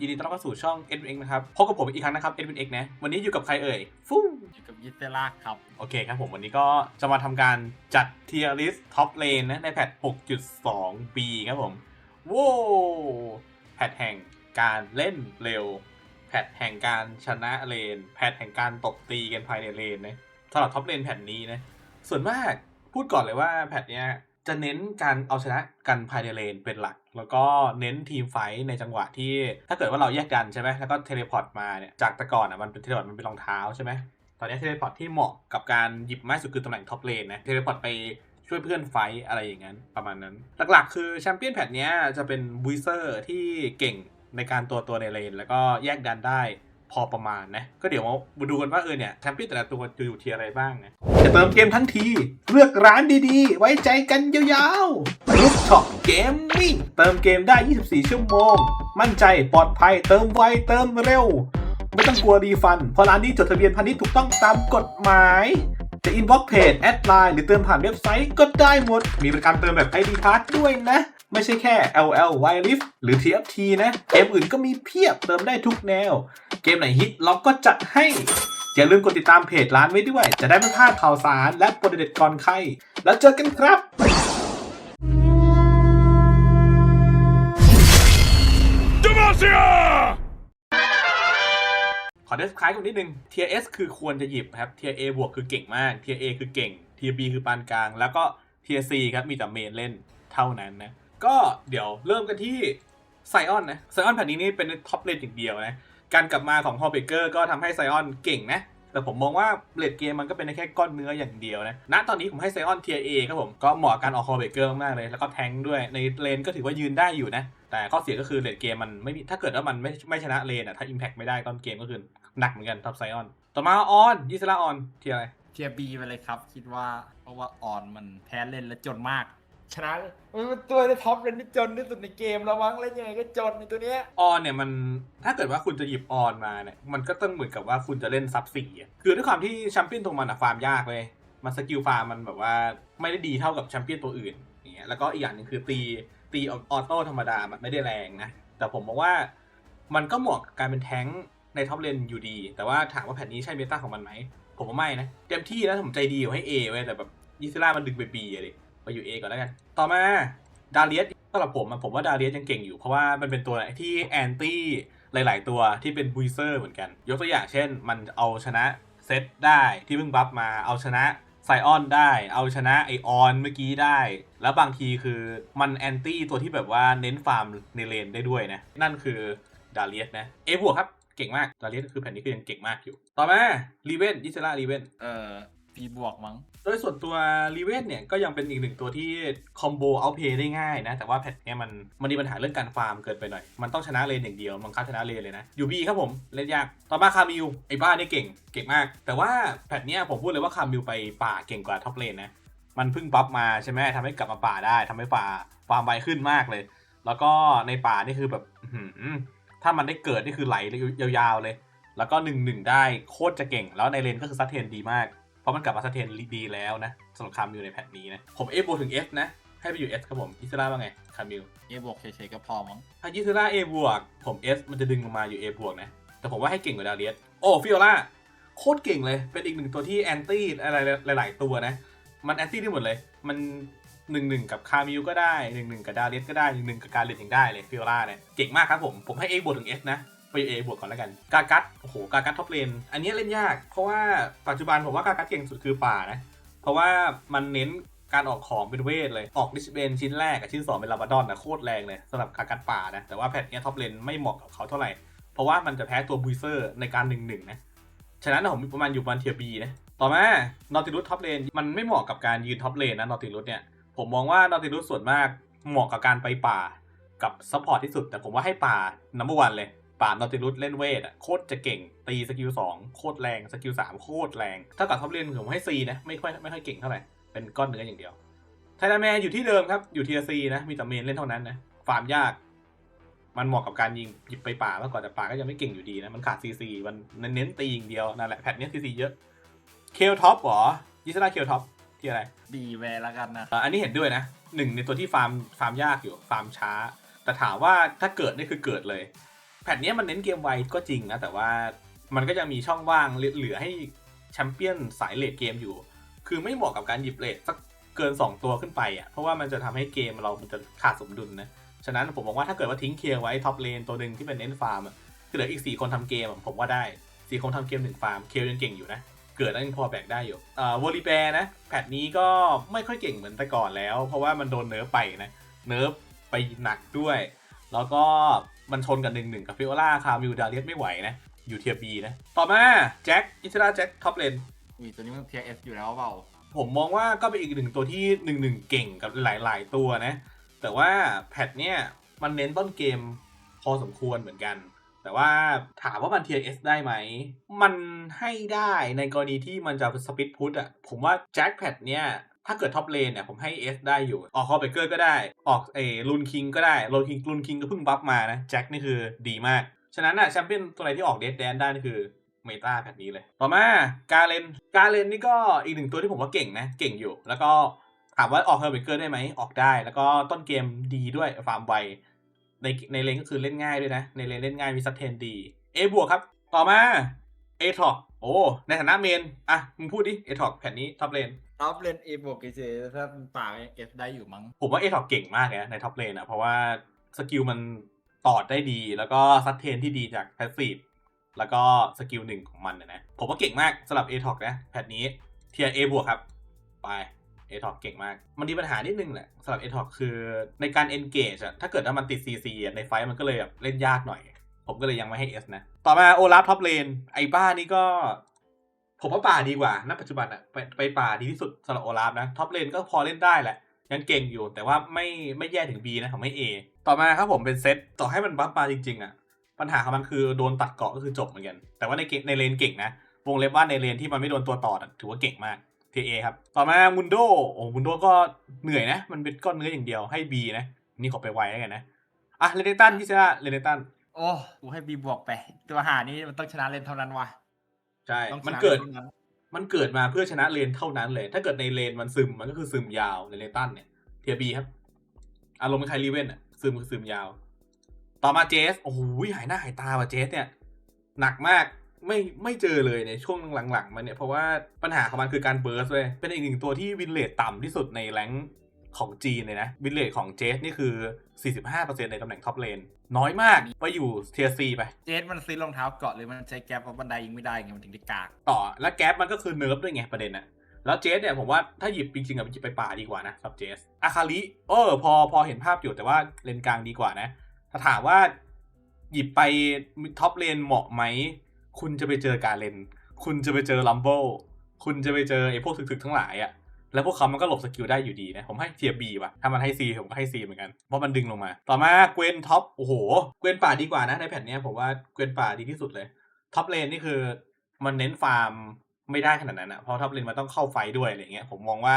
ยินดีต้อนรับเข้าสู่ช่อง n x นะครับ พบกับผมอีกครั้งนะครับ n x นะ วันนี้อยู่กับใครเอ่ย ฟู่อยู่กับยิเตล่าครับ โอเคครับผม วันนี้ก็จะมาทำการจัด tier list top lane นะ ในแพท 6.2b ครับผมว้าวแพทแห่งการเล่นเร็ว แพทแห่งการชนะเลน แพทแห่งการตบตีกันภายในเลนนะสำหรับท็อปเลนแพทนี้นะ ส่วนมากพูดก่อนเลยว่าแพทเนี้ย จะเน้นการเอาชนะกันภายในเลนเป็นหลัก แล้วก็เน้นทีมไฟในจังหวะที่ ถ้าเกิดว่าเราแยกกันใช่ไหมแล้วก็เทเลพอร์ตมาเนี่ยจากแต่ก่อนอะมันเป็นเทเลพอร์ตมันเป็นรองเท้าใช่ไหมตอนนี้เทเลพอร์ตที่เหมาะกับการหยิบไม้สุดคือตำแหน่งท็อปเลนนะเทเลพอร์ตไปช่วยเพื่อนไฟอะไรอย่างนั้นประมาณนั้น หลักๆ คือแชมเปี้ยนแพทเนี้ยจะเป็นบูเซอร์ที่เก่งในการตัวตัวในเลน แล้วก็แยกดันได้ พอประมาณนะ ก็เดี๋ยวมาดูกันว่าเออเนี่ยแชมเปี้ยนแต่ละตัวจะอยู่เทียอะไรบ้างนะจะเติมเกมทั้งที เลือกร้านดีๆ ไว้ใจกันยาวๆรูปช็อปเกมมิ่งเติมเกมได้ 24 ชั่วโมง มั่นใจปลอดภัยเติมไวเติมเร็ว ไม่ต้องกลัวรีฟัน เพราะร้านนี้จดทะเบียนพาณิชย์ถูกต้องตามกฎหมายจะอินบ็อกเพจแอดไลน์หรือเติมผ่านเว็บไซต์ก็ได้หมด มีบริการเติมแบบ ID Card ด้วยนะ ไม่ใช่แค่ LL w i l i f t หรือ TFT นะ เกมอื่นก็มีเพียบเติมได้ทุกแนว เกมไหนฮิตเราก็จัดให้ อย่าลืมกดติดตามเพจร้านไว้ด้วย จะได้ไม่พลาดข่าวสารและโปรเด็ดก่อนใคร แล้วเจอกันครับขอเดสคล้ายกันนิดนึง Tier S คือควรจะหยิบครับ Tier A บวกคือเก่งมาก Tier A คือเก่ง Tier B คือปานกลาง แล้วก็ Tier C ครับมีแต่เมนเล่นเท่านั้นนะ ก็เดี๋ยวเริ่มกันที่ไซออนนะไซออนแผ่นนี้นี่เป็นท็อปเลนอย่างเดียวนะ การกลับมาของฮอเบเกอร์ก็ทำให้ไซออนเก่งนะ แต่ผมมองว่าเลดเกมมันก็เป็นแค่ก้อนเนื้ออย่างเดียวนะ ณ ตอนนี้ผมให้ไซออนเทียเอครับผม ก็เหมาะกับการออกฮอเบเกอร์มากเลย แล้วก็แทงด้วย ในเลนก็ถือว่ายืนได้อยู่นะ แต่ข้อเสียก็คือเลดเกมมันไม่มี ถ้าเกิดว่ามันไม่ไม่ชนะเลนอะ ถ้าอิมแพกไม่ได้ต้นเกมก็คือหนักเหมือนกันท็อปไซออน ต่อมาออนยิสลาออนเทียอะไร เทียบีไปเลยครับ คิดว่าเพราะว่าออนมันแพ้เล่นและจนมาก ชนะเลยมันเป็นตัวในท็อปเลนที่จนที่สุดในเกมแล้วมั้งเล่นยังไงก็จนในตัวเนี้ยออนเนี่ยมันถ้าเกิดว่าคุณจะหยิบออนมาเนี่ยมันก็ต้องเหมือนกับว่าคุณจะเล่นซับสี่อะคือด้วยความที่แชมเปี้ยนตรงมันอะฟาร์มยากเลยมันสกิลฟาร์มมันแบบว่าไม่ได้ดีเท่ากับแชมเปี้ยนตัวอื่นอย่างเงี้ยแล้วก็อีกอย่างหนึ่งคือตีตีออโต้ธรรมดามันไม่ได้แรงนะแต่ผมมองว่ามันก็เหมาะกับการเป็นแท้งค์ในท็อปเลนอยู่ดี แต่ว่าถามว่าแผ่นนี้ใช่เมตาของมันไหมผมว่าไม่นะเต็มที่แล้วผมใจดีอยู่ให้ A ไว้ยแต่แบบยิซิล่ามันดึงไป B อะดิ ไปอยู่ A ก่อนแล้วกัน ต่อมาดาเลียสสำหรับผมผมว่าดาเลียสยังเก่งอยู่ เพราะว่ามันเป็นตัวที่แอนตี้หลาย ๆ ตัวที่เป็นบูเซอร์เหมือนกัน ยกตัวอย่างเช่น มันเอาชนะเซตได้ที่เพิ่งบัฟมาเอาชนะไซออนได้ เอาชนะไอออนเมื่อกี้ได้ แล้วบางทีคือมันแอนตี้ตัวที่แบบว่าเน้นฟาร์มในเลนได้ด้วยนะ นั่นคือดาเลียสนะ เอบวกครับ เก่งมาก ดาเลียสคือแผ่นนี้คือยังเก่งมากอยู่ ต่อมารีเวนยิเซล่ารีเวนเอ่อ ปีบวกมั้ง โดยส่วนตัวรีเวนเนี่ยก็ยังเป็นอีกหนึ่งตัวที่คอมโบเอาเพย์ได้ง่ายนะ แต่ว่าแพทเนี้ยมันมันมีปัญหาเรื่องการฟาร์มเกินไปหน่อย มันต้องชนะเลนอย่างเดียว มันคับชนะเลนเลยนะยูบีครับผม เล่นยาก ต่อมาคามิวไอ้บ้านี่เก่งเก่งมาก แต่ว่าแพทเนี้ยผมพูดเลยว่าคามิวไปป่าเก่งกว่าท็อปเลนนะ มันพิ่งบัฟมาใช่ไหมทำให้กลับมาป่าได้ทำให้ป่าฟาร์มไวขึ้นมากเลย แล้วก็ในป่านี่คือแบบถ้ามันได้เกิดนี่คือไหลยาวๆเลย แล้วก็หนึ่งหนึ่งได้โคตรจะเก่ง แล้วในเลนก็คือซัตเทนดีมาก ราะมันกลับมาซัตเทนดีแล้วนะสำหรับคามิวในแพทนี้นะ ผมเอฟบวกถึง F นะ ให้ไปอยู่ S ครับผมยิสราว่าไงคามิวเอบวกเฉยๆก็พอมั้งถ้ายิสรา A บวกผม S มันจะดึงลงมาอยู่ A บวกนะ แต่ผมว่าให้เก่งกว่าดาเลียสโอ้ฟิโอล่าโคตรเก่งเลย เป็นอีกหนึ่งตัวที่แอนตี้อะไรหลาย ๆ ตัวนะ มันแอนตี้ได้หมดเลย มันหนึ่งหนึ่งกับคามิวก็ได้หนึ่งหนึ่งกับดาเลียสก็ได้หนึ่งหนึ่งกับการเลนยังได้เลยฟิโอล่าเนี่ยเก่งมากครับผมผมให้ A บวกถึง S นะ ไป A บวกก่อนแล้วกัน กากัดโอ้โห กากัดท็อปเลน อันนี้เล่นยาก เพราะว่าปัจจุบันผมว่ากากัดเก่งสุดคือป่านะ เพราะว่ามันเน้นการออกของเป็นเวทเลย ออกดิสเบนชิ้นแรกกับชิ้นสองเป็นลาบาดอนนะโคตรแรงเลยสำหรับกากัดป่านะ แต่ว่าแพทเนี้ยท็อปเลนไม่เหมาะกับเขาเท่าไหร่ เพราะว่ามันจะแพ้ตัวบูเซอร์ในการหนึ่งหนึ่งนะ ฉะนั้นผมประมาณอยู่ประมาณเทียบีนะ ต่อมานอติลุสท็อปเลนมันไม่เหมาะกับการยืนท็อปเลนนะนอติลุสเนี่ยผมมองว่านอติลุสส่วนมากเหมาะกับการไปป่ากับซัพพอร์ตที่สุด แต่ผมว่าให้ป่านัมเบอร์วันเลย ป่านอติลุสเล่นเวทอะโคตรจะเก่งตีสกิลสองโคตรแรงสกิลสามโคตรแรงถ้ากับท็อปเลนผมให้ซีนะไม่ค่อยไม่ค่อยเก่งเท่าไหร่เป็นก้อนเนื้ออย่างเดียวไทยแมนอยู่ที่เดิมครับอยู่ทีซีนะมีแต่เมนเล่นเท่านั้นนะฟาร์มยาก มันเหมาะกับการยิงหยิบไปป่ามากกว่าแต่ป่าก็ยังไม่เก่งอยู่ดีนะมันขาดซีซีมันเน้นตีอย่างเดียวนั่นแหละแพทเนี้ยซีซีเยอะเคลท็อปหรอยิสราเคลท็อปที่อะไรดีแวร์แล้วกันนะอะอันนี้เห็นด้วยนะหนึ่งในตัวที่ฟาร์มฟาร์มยากอยู่ฟาร์มช้า แต่ถามว่าถ้าเกิดนี่คือเกิดเลย แพทนี้มันเน้นเกมไวก็จริงนะ แต่ว่ามันก็ยังมีช่องว่างเหลือให้แชมเปี้ยนสายเลดเกมอยู่ คือไม่เหมาะกับการหยิบเลดสักเกิน 2 ตัวขึ้นไปอะ เพราะว่ามันจะทำให้เกมเรามันจะขาดสมดุลนะ ฉะนั้นผมบอกว่าถ้าเกิดว่าทิ้งเคลียร์ไว้ท็อปเลนตัวหนึ่งที่เป็นเน้นฟาร์มอะคือเหลืออีก 4 คนทำเกมผมว่าได้สี่คนทำเกมหนึ่งฟาร์มเคลยังเก่งอยู่นะ เกิดแล้วยังพอแบกได้อยู่อ่าวอลีแบร์นะแพทนี้ก็ไม่ค่อยเก่งเหมือนแต่ก่อนแล้ว เพราะว่ามันโดนเนิร์ฟไปนะ เนิร์ฟไปหนักด้วย แล้วก็ มันชนกันหนึ่งหนึ่งกับฟิโอล่าคามิลดาเลียสไม่ไหวนะ อยู่เทียบีนะ ต่อมาแจ็คอิสราแจ็คท็อปเลนอุ้ยตัวนี้มันเทียเอสอยู่แล้วเปล่า ผมมองว่าก็เป็นอีกหนึ่งตัวที่หนึ่งหนึ่งเก่งกับหลาย ๆ ตัวนะ แต่ว่าแพทเนี่ยมันเน้นต้นเกมพอสมควรเหมือนกัน แต่ว่าถามว่ามัน TS ได้ไหม มันให้ได้ในกรณีที่มันจะสปิดพุทอะผมว่าแจ็คแพทเนี่ย ถ้าเกิดท็อปเลนเนี่ยผมให้ S ได้อยู่ ออกคอเบเกอร์ก็ได้ ออกเอลุนคิงก็ได้ลุนคิงลุนคิงก็เพิ่งบัฟมานะ แจ็คนี่คือดีมาก ฉะนั้นอะแชมเปี้ยนตัวไหนที่ออกเดดแดนได้นี่คือเมตาแพทนี้เลย ต่อมากาเลนกาเลนนี่ก็อีกหนึ่งตัวที่ผมว่าเก่งนะ เก่งอยู่ แล้วก็ถามว่าออกเฮอร์เบเกอร์ได้ไหมออกได้ แล้วก็ต้นเกมดีด้วยฟาร์มไวในในเลนก็คือเล่นง่ายด้วยนะ ในเลนเล่นง่ายมีซัตเทนดี A บวกครับ ต่อมา A ท็อ โอ้ ในฐานะเมน อะ มึงพูดดิ A ท็อแผ่นนี้ท็อปเลน ท็อปเลนเอบวกเฉยๆถ้าป่าเอสได้อยู่มั้ง ผมว่า A ท็อเก่งมากเลยนะในท็อปเลนอะ เพราะว่าสกิลมันตอดได้ดี แล้วก็ซัตเทนที่ดีจากแพสซีฟ แล้วก็สกิลหนึ่งของมันนะนะผมว่าเก่งมากสำหรับ A ท็อนะแพทนี้เทีย A บวกครับ ไป A ท็อเก่งมาก มันมีปัญหานิดนึงแหละสำหรับ A ท็อคือในการ engage อะถ้าเกิดว่ามันติด CC อะในไฟท์มันก็เลยแบบเล่นยากหน่อย ผมก็เลยยังไม่ให้ S นะ ต่อมาโอลาฟท็อปเลน ไอ้บ้านี่ก็ ผมว่าป่าดีกว่า ณ ปัจจุบันอะไปไปป่าดีที่สุดสำหรับโอลาฟนะ ท็อปเลนก็พอเล่นได้แหละ ยังเก่งอยู่ แต่ว่าไม่ไม่แย่ถึง B นะผมไม่ A ต่อมาครับผมเป็นเซต ต่อให้มันบัฟมาจริงๆอะปัญหาของมันคือโดนตัดเกาะก็คือจบเหมือนกัน แต่ว่าในเกในเลนเก่งนะ วงเล็บว่าในเลนที่มันไม่โดนตัวต่อถือว่าเก่งมาก TA ครับ ต่อมามุนโด โอ้มุนโดก็เหนื่อยนะ มันเป็นก้อนเนื้ออย่างเดียวให้ B นะ นี่ขอไปไวแล้วกันนะ อะเรเนตันพี่เซราเรเนตัน โอ้กูให้บีบวกไป ตัวหานี้มันต้องชนะเล่นเท่านั้นวะใช่ ต้องชมันนะเกิดล่นท่านั้นมันเกิดมาเพื่อชนะเลนเท่านั้นเลย ถ้าเกิดในเลนมันซึมมันก็คือซึมยาวเรเนตันเนี่ยเทียบีครับ อารมณ์เป็นไคลีเว่นอะซึมคือซึมยาว ต่อมาเจส โอ้โหหายหน้าหายตาว่ะเจสเนี่ย หนักมาก ไม่ไม่เจอเลยในช่วงหลังๆมาเนี่ย เพราะว่าปัญหาของมันคือการเบิร์สเลย เป็นอีกหนึ่งตัวที่วินเลทต่ำที่สุดในแรงค์ ของจีนเลยนะ วินเลทของเจสนี่คือ 45%ในตำแหน่งท็อปเลน น้อยมากไปอยู่เทียซีไป เจสมันซื้อรองเท้าเกาะหรือมันใช้แก๊ปเพราะบันไดยิงไม่ได้ไงมันถึงได้กาก ต่อแล้วแก๊ปมันก็คือเนิร์ฟด้วยไงประเด็นอะแล้วเจสเนี่ยผมว่าถ้าหยิบจริงๆอะหยิบไปป่าดีกว่านะสำหรับเจสอาคาริเออพอพอเห็นภาพอยู่แต่ว่าเลนกลางดีกว่านะ ถ้าถามว่าหยิบไปท็อปเลนเหมาะไหม คุณจะไปเจอการเลน คุณจะไปเจอลัมโบคุณจะไปเจอไอ้พวกถึกๆทั้งหลายอะ แล้วพวกเขามันก็หลบสกิลได้อยู่ดีนะ ผมให้เทียบีว่ะ ถ้ามันให้ซีผมก็ให้ซีเหมือนกัน เพราะมันดึงลงมา ต่อมาเกวนท็อป โอ้โห เกวนป่าดีกว่านะในแผ่นนี้ผมว่าเกวนป่าดีที่สุดเลย ท็อปเลนนี่คือมันเน้นฟาร์มไม่ได้ขนาดนั้นอะเพราะท็อปเลนมันต้องเข้าไฟด้วยอะไรเงี้ย ผมมองว่า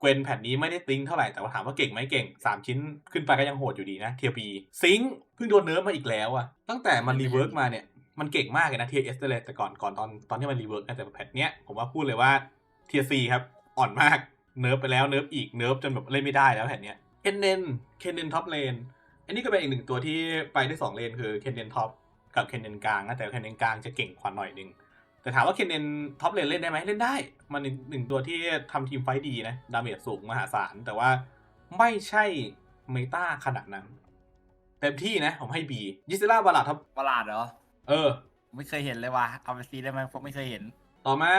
เกวนแผ่นนี้ไม่ได้ติ้งเท่าไหร่ แต่ว่าถามว่าเก่งไหมเก่ง 3 ชิ้นขึ้นไปก็ยังโหดอยู่ดีนะเทียบีซิงเพิ่งโดนเนิร์ฟมาอีกแล้วอะตั้งแต่มันรีเวิร์กมาเนี่ยมันเก่งมากเลยนะเทียเอสเลยแต่ก่อนก่อนตอนตอนที่มันรีเวิร์กแต่แพทเนี้ยผมว่าพูดเลยว่าเทียซีครับ อ่อนมาก เนิร์ฟไปแล้วเนิร์ฟอีกเนิร์ฟจนแบบเล่นไม่ได้แล้วแผ่นเนี้ยเคนเนนเคนเนนท็อปเลนอันนี้ก็เป็นอีกหนึ่งตัวที่ไปได้สองเลนคือเคนเนนท็อปกับเคนเนนกลางนะแต่เคนเนนกลางจะเก่งกว่าหน่อยนึงแต่ถามว่าเคนเนนท็อปเลนเล่นได้ไหมเล่นได้ มันหนึ่งหนึ่งตัวที่ทำทีมไฟท์ดีนะดาเมจสูงมหาศาลแต่ว่าไม่ใช่เมตาขนาดนั้นเต็มที่นะ ผมให้บียิซิล่าบาลาดครับประหลาดเหรอ เออ ไม่เคยเห็นเลยว่ะเอาไปซีได้ไหมผมไม่เคยเห็น ต่อมา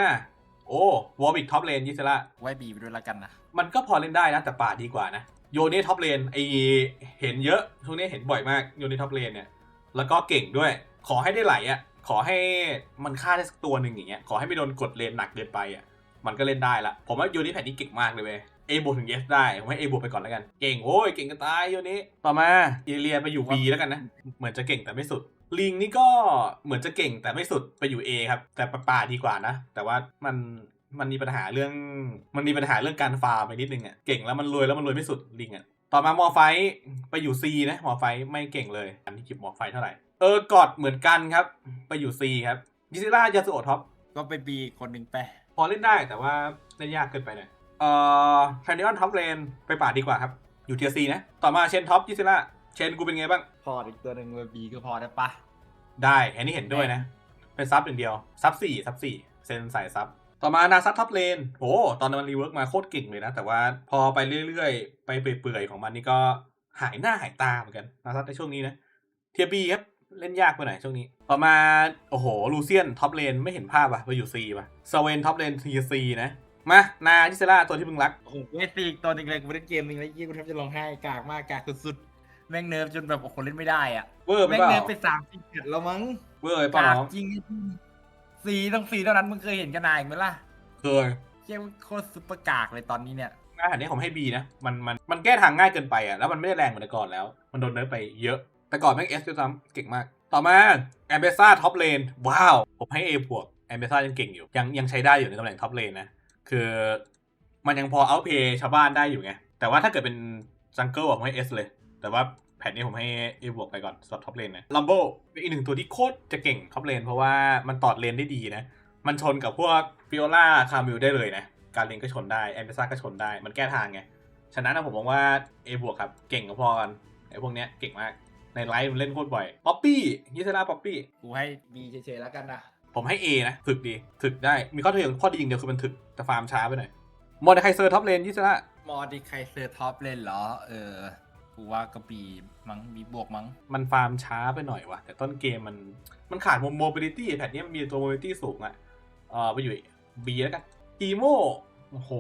โอ้วอร์บิกท็อปเลนยิซิล่าไว้บีไปด้วยละกันนะ มันก็พอเล่นได้นะ แต่ป่าดีกว่านะ โยเน่ท็อปเลนไอเห็นเยอะช่วงนี้เห็นบ่อยมากโยเน่ท็อปเลนเนี่ย แล้วก็เก่งด้วย ขอให้ได้ไหลอะ ขอให้มันฆ่าได้สักตัวหนึ่งอย่างเงี้ย ขอให้ไม่โดนกดเลนหนักเกินไปอะ มันก็เล่นได้ละ ผมว่าโยนี่แผ่นนี้เก่งมากเลยเว้ย A บวกถึง S ได้ผมให้ A บวกไปก่อนแล้วกัน เก่งโอ้ยเก่งกันตายโยนี่ต่อมาเอเลียไปอยู่ B แล้วกันนะ เหมือนจะเก่งแต่ไม่สุด ลิงนี่ก็เหมือนจะเก่งแต่ไม่สุดไปอยู่ A ครับ แต่ป่าดีกว่านะ แต่ว่ามันมันมีปัญหาเรื่อง มันมีปัญหาเรื่องการฟาร์มไปนิดนึงอะเก่งแล้วมันรวยแล้วมันรวยไม่สุดลิงอะต่อมามอไฟท์ไปอยู่ C นะมอไฟท์ไม่เก่งเลย อันที่จิบมอไฟท์เท่าไหร่เออกอดเหมือนกันครับ ไปอยู่ C ครับยิซิล่ายาสุโอะท็อปก็ไปบีคนหนึ่งไปพอเล่นได้แต่ว่าเล่นยากเกินไปหน่อยเอ่อแคนดิออนท็อปเลนไปป่าดดีกว่าครับ อยู่เทียซีนะ ต่อมาเชนท็อปยิซิล่าเชนกูเป็นไงบ้าง พอร์ตอีกตัวหนึ่งเลยบีก็พอได้ปะได้อันนี้เห็นด้วยนะ เป็นซับอย่างเดียว ซับสี่ซับสี่เซนใส่ซับ ต่อมานาซับท็อปเลนโหตอนนั้นมันรีเวิร์กมาโคตรเก่งเลยนะ แต่ว่าพอไปเรื่อยๆ ไปเปื่อยๆ ของมันนี่ก็หายหน้าหายตาเหมือนกันนาซับในช่วงนี้นะ เทียบีครับ เล่นยากไปหน่อยช่วงนี้ ต่อมา โอ้โห ลูเซียนท็อปเลนไม่เห็นภาพอะไปอยู่ซีป่ะสเวนท็อปเลนทีซีนะ มา นาทิเซล่าตัวที่มึงรัก โอ้โหเวสตีอีกตัวหนึงเลยกูเล่นเกมหนึงแล้วยี่กูแทบจะร้องไห้กากมากกากสุดๆ แม่งเนิร์ฟจนแบบโอ้โหเล่นไม่ได้อะเวอร์ไปแม่งเปล่าเนิร์ฟไปสามสี่เจ็ดแล้วมั้งเวอร์ไปเปล่ากากน้องจริงสีต้องสีเท่านั้นมึงเคยเห็นกันนายไหมล่ะเคยเจ้าโคตรซุปเปอร์กากเลยตอนนี้เนี่ยอาหารนี้ผมให้ B นะมันมันมันแก้ทางง่ายเกินไปอะแล้วมันไม่ได้แรงเหมือนแต่ก่อนแล้ว มันโดนเนิร์ฟไปเยอะแต่ก่อนแม่ง S ด้วยซ้ำเก่งมาก ต่อมาแอมเบซ่าท็อปเลนว้าว ผมให้ A บวกแอมเบซ่ายังเก่งอยู่ ยังยังใช้ได้อยู่ในตำแหน่งท็อปเลนนะ คือมันยังพอเอาเพย์ชาวบ้านได้อยู่ไง แต่ว่าถ้าเกิดเป็นจังเกิลผมให้ S เลย แต่ว่าแผ่นนี้ผมให้ A บวกไปก่อนสำหรับท็อปเลนนะลัมโบเป็นอีกหนึ่งตัวที่โคตรจะเก่งท็อปเลน เพราะว่ามันตอดเลนได้ดีนะ มันชนกับพวกฟิโอล่าคามิลได้เลยนะ การเลนก็ชนได้แอมเบซ่าก็ชนได้ มันแก้ทางไง ฉะนั้นนะผมมองว่า A บวกครับเก่งกับพอกันไอ้พวกเนี้ยเก่งมากในไลฟ์มันเล่นโคตรบ่อยป๊อปปี้ยิสลาป๊อปปี้กูให้บีเฉยๆแล้วกันนะผมให้ A นะถึกดีถึกได้มีข้อดีอย่างข้อดีอย่างเดียวคือมันถึกแต่ฟาร์มช้าไปหน่อยมอร์ไคเซอร์ท็อปเลนยิสลามอดิไคเซอร์ท็อปเล่นเหรอเออ กูว่าก็บีมั้งบีบวกมั้ง มันฟาร์มช้าไปหน่อยวะแต่ต้นเกมมันมันขาดโมบิลิตี้แพทเนี้มันมีตัวโมบิลิตี้สูงอะเออไปอยู่ B แล้วกันทีโมโอ้โห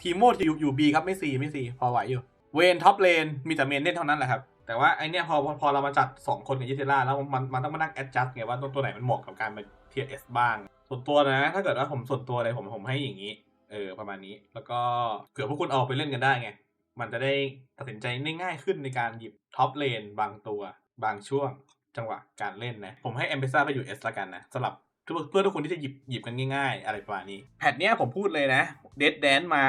ทีโมอยู่อยู่ B ครับไม่ C ไม่ C พอไหวอยู่ เวนท็อปเลนมีแต่เมนเล่นเท่านั้นแหละครับ แต่ว่าไอเนี้ยพอพอพอเรามาจัด 2 คนกับยิเทล่าแล้วมันมันต้องมานั่งแอดจัดไงว่าตัวตัวไหนมันเหมาะกับการเป็นเทียเอสบ้าง ส่วนตัวนะ ถ้าเกิดว่าผมส่วนตัวเลยผมผมให้อย่างนี้ เออประมาณนี้ แล้วก็เผื่อพวกคุณเอาไปเล่นกันได้ไง มันจะได้ตัดสินใจได้ง่ายขึ้นในการหยิบท็อปเลนบางตัวบางช่วงจังหวะการเล่นนะ ผมให้ m อ e ซ่าไปอยู่ S ละกันนะสำหรับเพื่อทุกคนที่จะหยิบหยิบกันง่าย ๆ อะไรประมาณนี้แพทเนี้ยผมพูดเลยนะเดดแดนมา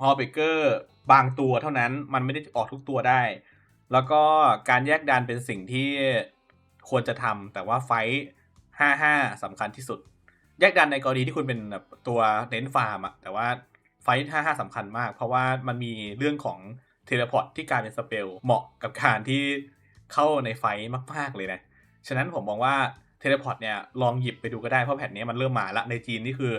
ฮอเบเกอร์บางตัวเท่านั้นมันไม่ได้ออกทุกตัวได้ แล้วก็การแยกดันเป็นสิ่งที่ควรจะทำแต่ว่าไฟท์55สำคัญที่สุด แยกดันในกรณีที่คุณเป็นแบบตัวเน้นฟาร์มอะแต่ว่า ไฟท์55สำคัญมาก เพราะว่ามันมีเรื่องของเทเลพอร์ตที่กลายเป็นสเปลเหมาะกับการที่เข้าในไฟท์มาก ๆ เลยนะ ฉะนั้นผมมองว่าเทเลพอร์ตเนี่ยลองหยิบไปดูก็ได้ เพราะแผ่นนี้มันเริ่มมาละในจีนนี่คือ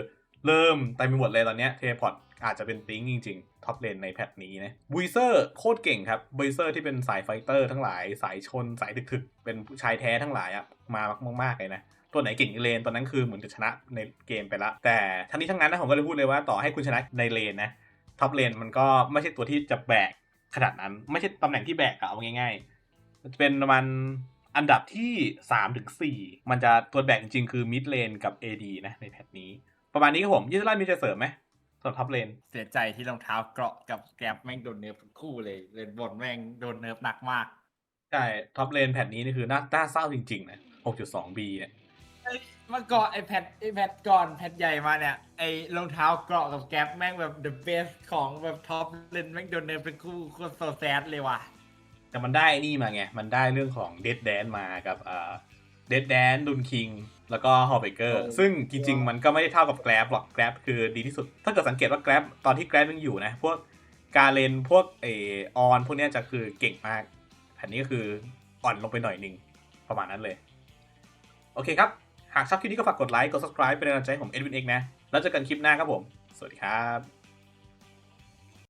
เริ่มเต็มไปหมดเลยตอนนี้เทเลพอร์ตอาจจะเป็นติ้งจริง ๆ ท็อปเลนในแพทนี้นะบุยเซอร์โคตรเก่งครับบุยเซอร์ที่เป็นสายไฟเตอร์ทั้งหลาย สายชน สายถึกๆ เป็นผู้ชายแท้ทั้งหลายอะมามากๆเลยนะ ตัวไหนเก่งในเลนตอนนั้นคือเหมือนจะชนะในเกมไปละแต่ทั้งนี้ทั้งนั้นนะผมก็เลยพูดเลยว่าต่อให้คุณชนะในเลนนะท็อปเลนมันก็ไม่ใช่ตัวที่จะแบกขนาดนั้น ไม่ใช่ตำแหน่งที่แบกอะเอาง่ายๆมันจะเป็นประมาณอันดับที่3ถึง4มันจะตัวแบกจริงๆคือมิดเลนกับ AD นะในแพทนี้ ประมาณนี้ครับผมยิสลามีจะเสริมไหมสำหรับท็อปเลนเสียใจที่รองเท้าเกราะกับแกรบแม่งโดนเนิร์ฟทั้งคู่เลยเลนบนแม่งโดนเนิร์ฟหนักมากใช่ท็อปเลนแพทนี้นี่คือน่าน่าเศร้าจริงๆนะ 6.2B เนี่ย เมื่อก่อนไอแพดไอแพดก่อนแพดใหญ่มาเนี่ย ไอรองเท้าเกราะกับแกรบแม่งแบบ the best ของแบบท็อปเลนแม่งโดนเนิร์ฟเป็นคู่โคตรโซแซดเลยว่ะ แต่มันได้นี่มาไง มันได้เรื่องของเดดแดนมากับเอ่อเดดแดนดุนคิง แล้วก็ฮอ b เบเกอร์เออซึ่งจริง ๆ มันก็ไม่ได้เท่ากับแกร็บหรอกแกร็บคือดีที่สุด ถ้าเกิดสังเกตว่าแกร็บตอนที่แกร็บยังอยู่นะ พวกการเลนพวกเอออนพวกเนี้ยจะคือเก่งมากแผ่นนี้ก็คืออ่อนลงไปหน่อยหนึ่งประมาณนั้นเลย โอเคครับหากชอบคลิปนี้ก็ฝากกดไลค์ กด subscribe เป็นกำลังใจให้ผมเอ็ดวินเอกนะ แล้วเจอกันคลิปหน้าครับผม สวัสดีครับ